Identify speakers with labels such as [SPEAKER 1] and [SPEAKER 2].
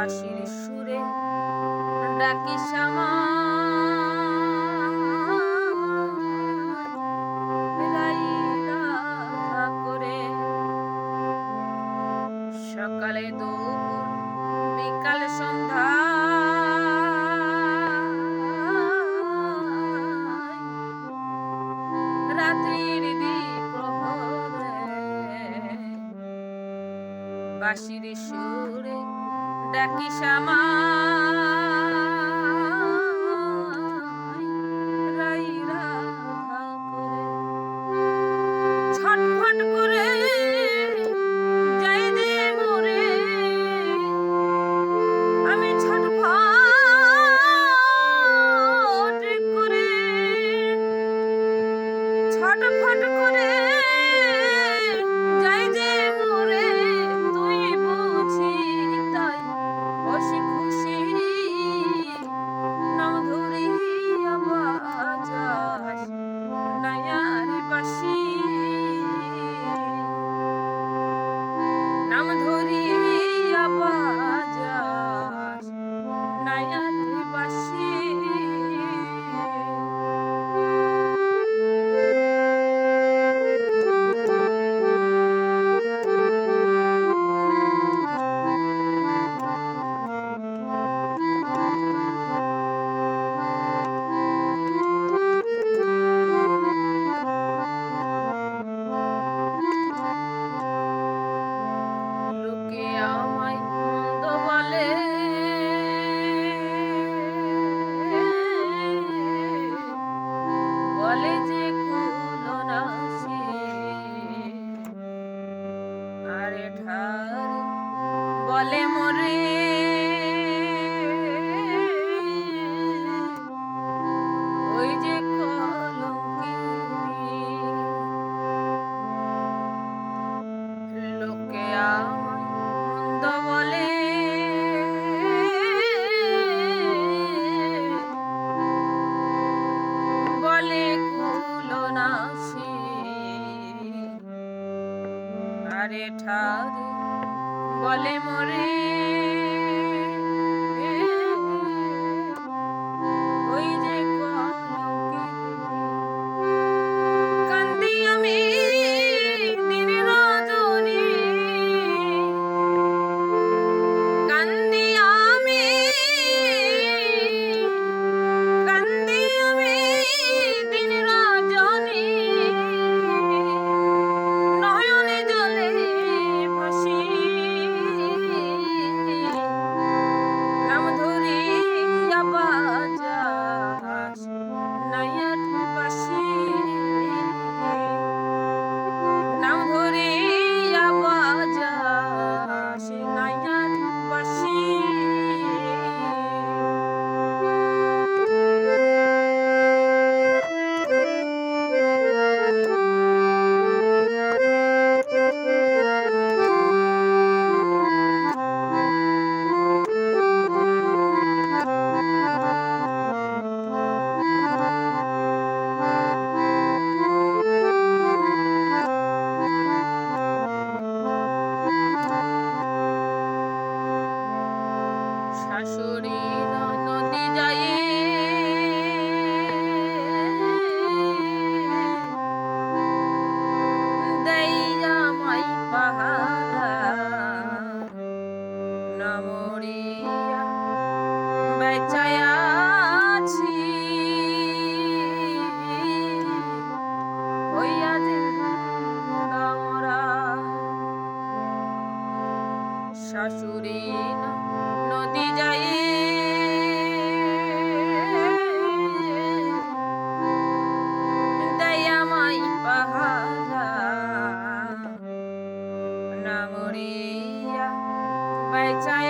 [SPEAKER 1] বাঁশির সুরে ডাকি শ্যামা করে সকালে দুপুর বিকালে সন্ধ্যা। রাত্রির দ্বীপ বাঁশির রাখিস আমার ঠারে ঠারে বলে মোরে চায়